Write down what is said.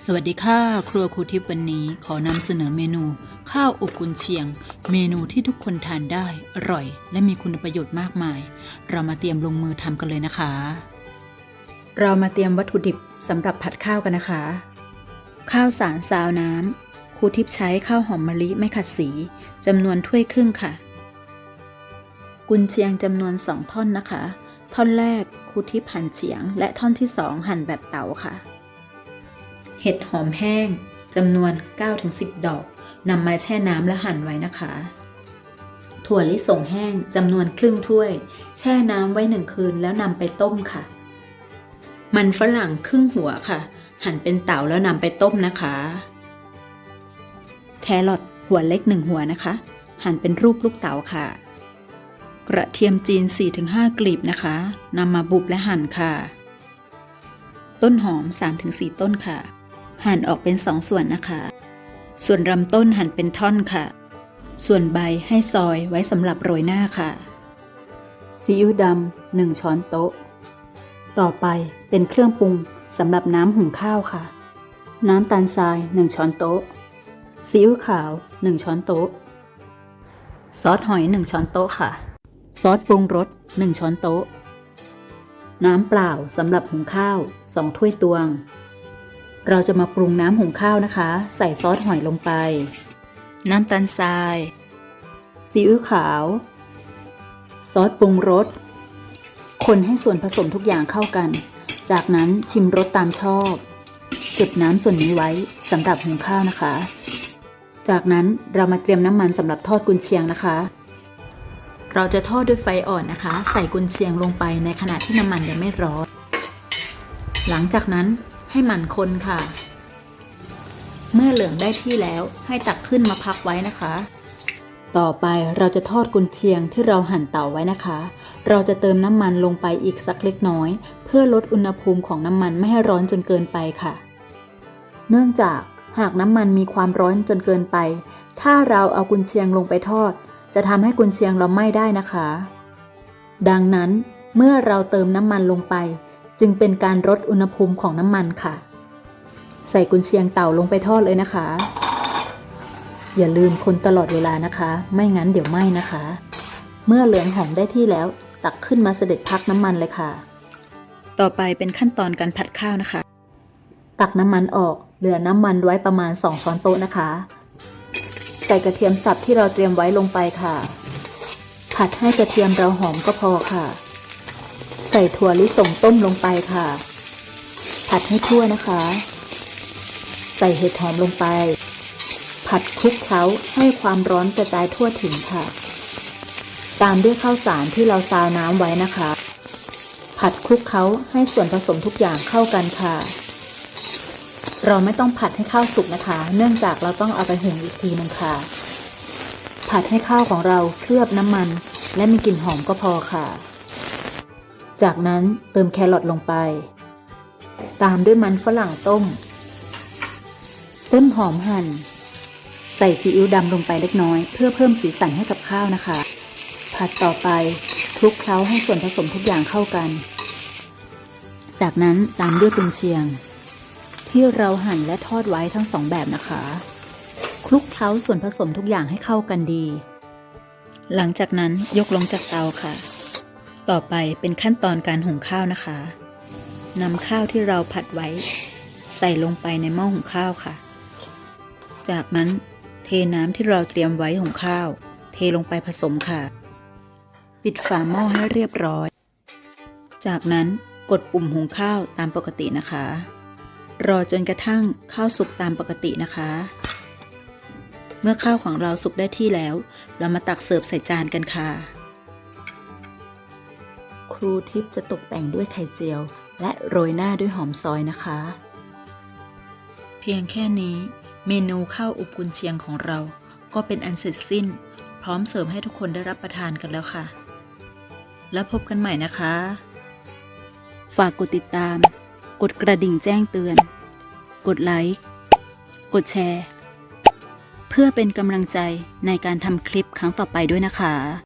สวัสดีค่ะ ครัวครูทิพย์วันนี้ขอนำเสนอเมนู ข้าวอบกุนเชียง เมนูที่ทุกคนทานได้ อร่อย และมีคุณประโยชน์มากมาย เรามาเตรียมลงมือทำกันเลยนะคะ เรามาเตรียมวัตถุดิบสำหรับผัดข้าวกันนะคะ ข้าวสารซาวน้ำครูทิพย์ใช้ข้าวหอมมะลิไม่ขัดสีจำนวนถ้วยครึ่งค่ะ กุนเชียงจำนวน2ท่อนนะคะ ท่อนแรกครูทิพย์หั่นเฉียง และท่อนที่2หั่นแบบเต๋าค่ะ เห็ดหอมแห้งจำนวน 9-10 ดอกนำมาแช่น้ำและหั่นไว้นะคะ ถั่วลิสงแห้งจำนวนครึ่งถ้วย แช่น้ำไว้หนึ่งคืนแล้วนำไปต้มค่ะ มันฝรั่งครึ่งหัวค่ะ หั่นเป็นเต๋าแล้วนำไปต้มนะคะ แครอทหัวเล็กหนึ่งหัวนะคะ หั่นเป็นรูปลูกเต๋าค่ะ กระเทียมจีน 4-5 กลีบนะคะนำมาบุบและหั่นค่ะ ต้นหอม 3-4 ต้นค่ะ หั่นออกเป็น2ส่วนนะคะ ส่วนลำต้นหั่นเป็นท่อนค่ะ ส่วนใบให้ซอยไว้สำหรับโรยหน้าค่ะ ซีอิ๊วดำ1ช้อนโต๊ะ ต่อไปเป็นเครื่องปรุงสำหรับน้ำหุงข้าวค่ะ น้ำตาลทราย1ช้อนโต๊ะ ซีอิ๊วขาว1ช้อนโต๊ะ ซอสหอย1ช้อนโต๊ะค่ะ ซอสปรุงรส1ช้อนโต๊ะ น้ำเปล่าสำหรับหุงข้าว2ถ้วยตวง เราจะมาปรุงน้ำหุงข้าวนะคะ ใส่ซอสหอยลงไป น้ำตาลทรายซีอิ๊วขาว ซอสปรุงรส คนให้ส่วนผสมทุกอย่างเข้ากัน จากนั้นชิมรสตามชอบ เก็บน้ำส่วนนี้ไว้สำหรับหุงข้าวนะคะ จากนั้นเรามาเตรียมน้ำมันสำหรับทอดกุนเชียงนะคะ เราจะทอดด้วยไฟอ่อนนะคะ ใส่กุนเชียงลงไปในขณะที่น้ำมันยังไม่ร้อน หลังจากนั้น ให้หมันคนค่ะ เมื่อเหลืองได้ที่แล้วให้ตักขึ้นมาพักไว้นะคะ ต่อไปเราจะทอดกุนเชียงที่เราหั่นเตาไว้นะคะ เราจะเติมน้ำมันลงไปอีกสักเล็กน้อย เพื่อลดอุณหภูมิของน้ำมันไม่ให้ร้อนจนเกินไปค่ะ เนื่องจากหากน้ำมันมีความร้อนจนเกินไป ถ้าเราเอากุนเชียงลงไปทอด จะทำให้กุนเชียงเราไหม้ได้นะคะ ดังนั้นเมื่อเราเติมน้ำมันลงไป จึงเป็นการลดอุณหภูมิของน้ำมันค่ะ ใส่กุนเชียงเต่าลงไปทอดเลยนะคะ อย่าลืมคนตลอดเวลานะคะ ไม่งั้นเดี๋ยวไหม้นะคะ เมื่อเหลืองหอมได้ที่แล้ว ตักขึ้นมาเสด็จพักน้ำมันเลยค่ะ ต่อไปเป็นขั้นตอนการผัดข้าวนะคะ ตักน้ำมันออกเหลือน้ำมันไว้ประมาณ 2 ช้อนโต๊ะนะคะใส่กระเทียมสับที่เราเตรียมไว้ลงไปค่ะ ผัดให้กระเทียมเราหอมก็พอค่ะ ใส่ถั่วลิสงต้มลงไปค่ะ ผัดให้ทั่วนะคะ ใส่เห็ดหอมลงไป ผัดคลุกเคล้าให้ความร้อนกระจายทั่วถึงค่ะ ตามด้วยข้าวสารที่เราซาวน้ำไว้นะคะ ผัดคลุกเคล้าให้ส่วนผสมทุกอย่างเข้ากันค่ะ เราไม่ต้องผัดให้ข้าวสุกนะคะ เนื่องจากเราต้องเอาไปหุงอีกทีนึงค่ะ ผัดให้ข้าวของเราเคลือบน้ำมัน และมีกลิ่นหอมก็พอค่ะ จากนั้นเติมแครอทลงไป ตามด้วยมันฝรั่งต้ม ต้นหอมหั่น ใส่ซีอิ๊วดำลงไปเล็กน้อย เพื่อเพิ่มสีสันให้กับข้าวนะคะ ผัดต่อไปคลุกเคล้าให้ส่วนผสมทุกอย่างเข้ากัน จากนั้นตามด้วยกุนเชียง ที่เราหั่นและทอดไว้ทั้งสองแบบนะคะ คลุกเคล้าส่วนผสมทุกอย่างให้เข้ากันดี หลังจากนั้นยกลงจากเตาค่ะ ต่อไปเป็นขั้นตอนการหุงข้าวนะคะนำข้าวที่เราผัดไว้ ใส่ลงไปในหม้อหุงข้าวค่ะ จากนั้นเทน้ำที่เราเตรียมไว้หุงข้าว เทลงไปผสมค่ะ ปิดฝาหม้อให้เรียบร้อย จากนั้นกดปุ่มหุงข้าวตามปกตินะคะ รอจนกระทั่งข้าวสุกตามปกตินะคะ เมื่อข้าวของเราสุกได้ที่แล้ว เรามาตักเสิร์ฟใส่จานกันค่ะ รูทิพย์จะตกแต่งด้วยไข่เจียว และโรยหน้าด้วยหอมซอยนะคะ เพียงแค่นี้ เมนูข้าวอุบกุนเชียงของเรา ก็เป็นอันเสร็จสิ้น พร้อมเสิร์ฟให้ทุกคนได้รับประทานกันแล้วค่ะ แล้วพบกันใหม่นะคะ ฝากกดติดตาม กดกระดิ่งแจ้งเตือน กดไลค์ กดแชร์ เพื่อเป็นกำลังใจในการทำคลิปครั้งต่อไปด้วยนะคะ